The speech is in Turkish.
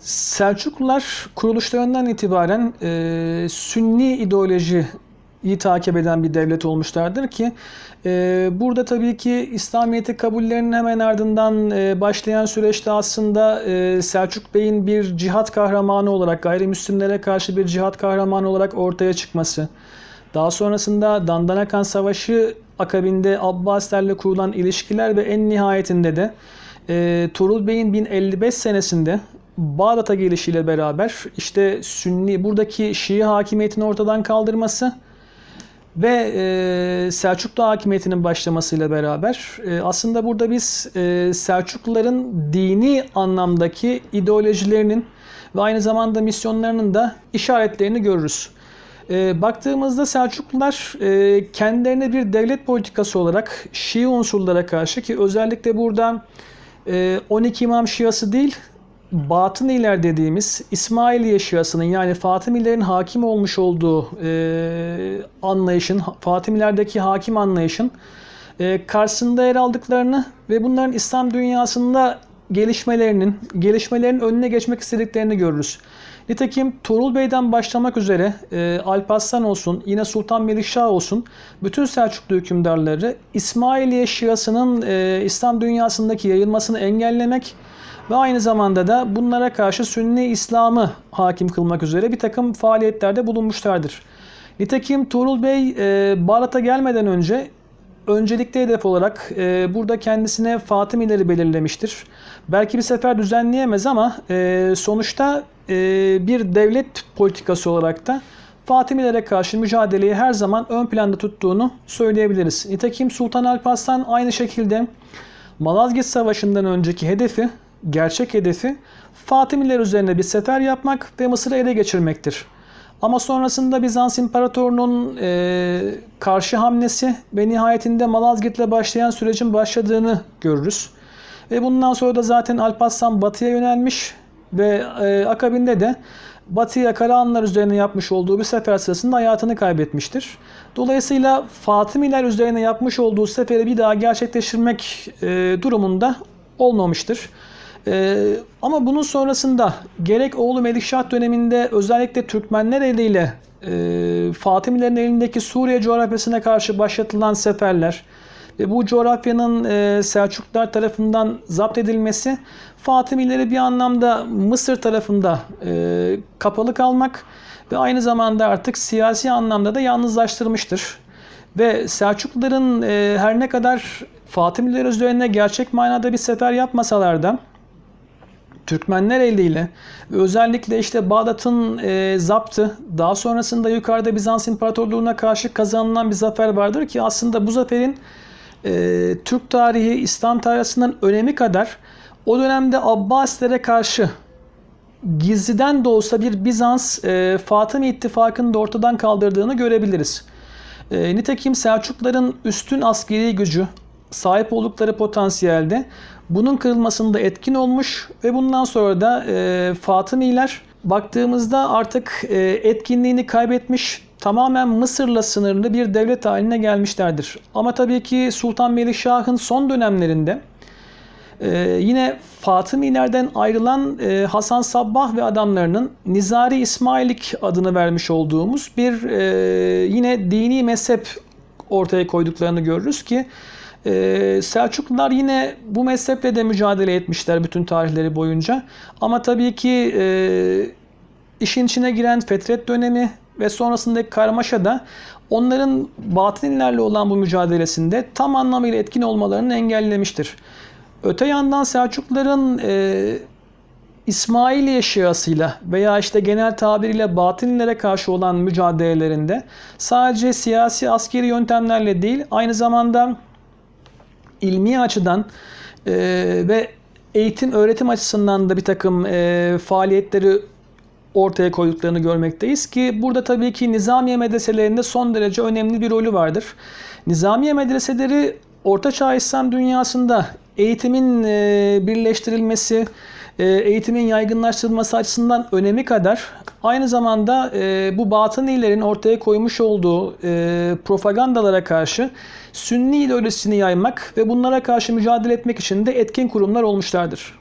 Selçuklular kuruluşlarından itibaren e, Sünni ideolojiyi takip eden bir devlet olmuşlardır ki e, burada tabii ki İslamiyet'i kabullerinin hemen ardından e, başlayan süreçte aslında e, Selçuk Bey'in bir cihat kahramanı olarak gayrimüslimlere karşı bir cihat kahramanı olarak ortaya çıkması, daha sonrasında Dandanakan Savaşı akabinde Abbasilerle kurulan ilişkiler ve en nihayetinde de e, Tuğrul Bey'in 1055 senesinde Bağdat'a gelişiyle beraber işte Sünni buradaki Şii hakimiyetini ortadan kaldırması ve e, Selçuklu hakimiyetinin başlamasıyla beraber e, aslında burada biz e, Selçukluların dini anlamdaki ideolojilerinin ve aynı zamanda misyonlarının da işaretlerini görürüz. E, baktığımızda Selçuklular e, kendilerine bir devlet politikası olarak Şii unsurlara karşı ki özellikle burada e, 12 İmam Şiası değil Batıniler dediğimiz İsmailiye Şiasının yani Fatimilerin hakim olmuş olduğu e, anlayışın, Fatimilerdeki hakim anlayışın e, karşısında yer aldıklarını ve bunların İslam dünyasında gelişmelerinin, gelişmelerin önüne geçmek istediklerini görürüz. Nitekim Tuğrul Bey'den başlamak üzere e, Alparslan olsun, yine Sultan Melikşah olsun, bütün Selçuklu hükümdarları İsmailiye Şiasının e, İslam dünyasındaki yayılmasını engellemek ve aynı zamanda da bunlara karşı Sünni İslam'ı hakim kılmak üzere bir takım faaliyetlerde bulunmuşlardır. Nitekim Tuğrul Bey e, Bağdat'a gelmeden önce öncelikli hedef olarak e, burada kendisine Fatimileri belirlemiştir. Belki bir sefer düzenleyemez ama e, sonuçta e, bir devlet politikası olarak da Fatimilere karşı mücadeleyi her zaman ön planda tuttuğunu söyleyebiliriz. Nitekim Sultan Alparslan aynı şekilde Malazgirt Savaşı'ndan önceki hedefi gerçek hedefi Fatimiler üzerine bir sefer yapmak ve Mısır'ı ele geçirmektir. Ama sonrasında Bizans İmparatorluğu'nun e, karşı hamlesi ve nihayetinde Malazgirt'le başlayan sürecin başladığını görürüz. Ve bundan sonra da zaten Alparslan batıya yönelmiş ve e, akabinde de batıya Karahanlar üzerine yapmış olduğu bir sefer sırasında hayatını kaybetmiştir. Dolayısıyla Fatimiler üzerine yapmış olduğu seferi bir daha gerçekleştirmek e, durumunda olmamıştır. Ee, ama bunun sonrasında gerek oğlu Melikşah döneminde özellikle Türkmenler eliyle e, Fatimilerin elindeki Suriye coğrafyasına karşı başlatılan seferler ve bu coğrafyanın e, Selçuklular tarafından zapt edilmesi Fatimileri bir anlamda Mısır tarafında e, kapalı kalmak ve aynı zamanda artık siyasi anlamda da yalnızlaştırmıştır. Ve Selçukluların e, her ne kadar Fatimiler üzerine gerçek manada bir sefer yapmasalar da Türkmenler eliyle özellikle işte Bağdat'ın e, zaptı daha sonrasında yukarıda Bizans İmparatorluğu'na karşı kazanılan bir zafer vardır ki aslında bu zaferin e, Türk tarihi, İslam tarihinden önemi kadar o dönemde Abbasilere karşı gizliden de olsa bir Bizans e, Fatımi ittifakını da ortadan kaldırdığını görebiliriz. E, nitekim Selçukların üstün askeri gücü, sahip oldukları potansiyelde bunun kırılmasında etkin olmuş ve bundan sonra da e, Fatımiler baktığımızda artık e, etkinliğini kaybetmiş tamamen Mısır'la sınırlı bir devlet haline gelmişlerdir. Ama tabii ki Sultan Melikşah'ın son dönemlerinde ee, yine Fatımilerden ayrılan e, Hasan Sabbah ve adamlarının Nizari İsmailik adını vermiş olduğumuz bir e, yine dini mezhep ortaya koyduklarını görürüz ki ee, Selçuklular yine bu mezheple de mücadele etmişler bütün tarihleri boyunca. Ama tabii ki e, işin içine giren Fetret dönemi ve sonrasındaki karmaşa da onların Batınilerle olan bu mücadelesinde tam anlamıyla etkin olmalarını engellemiştir. Öte yandan Selçukluların e, İsmailiye Şiasıyla veya işte genel tabiriyle Batınilere karşı olan mücadelelerinde sadece siyasi askeri yöntemlerle değil aynı zamanda ilmi açıdan e, ve eğitim öğretim açısından da bir takım e, faaliyetleri ortaya koyduklarını görmekteyiz ki burada tabii ki Nizamiye medreselerinde son derece önemli bir rolü vardır. Nizamiye medreseleri Orta Çağ İslam dünyasında eğitimin e, birleştirilmesi, e, eğitimin yaygınlaştırılması açısından önemi kadar aynı zamanda e, bu batınilerin ortaya koymuş olduğu propagandalara karşı Sünni ideolojisini yaymak ve bunlara karşı mücadele etmek için de etkin kurumlar olmuşlardır.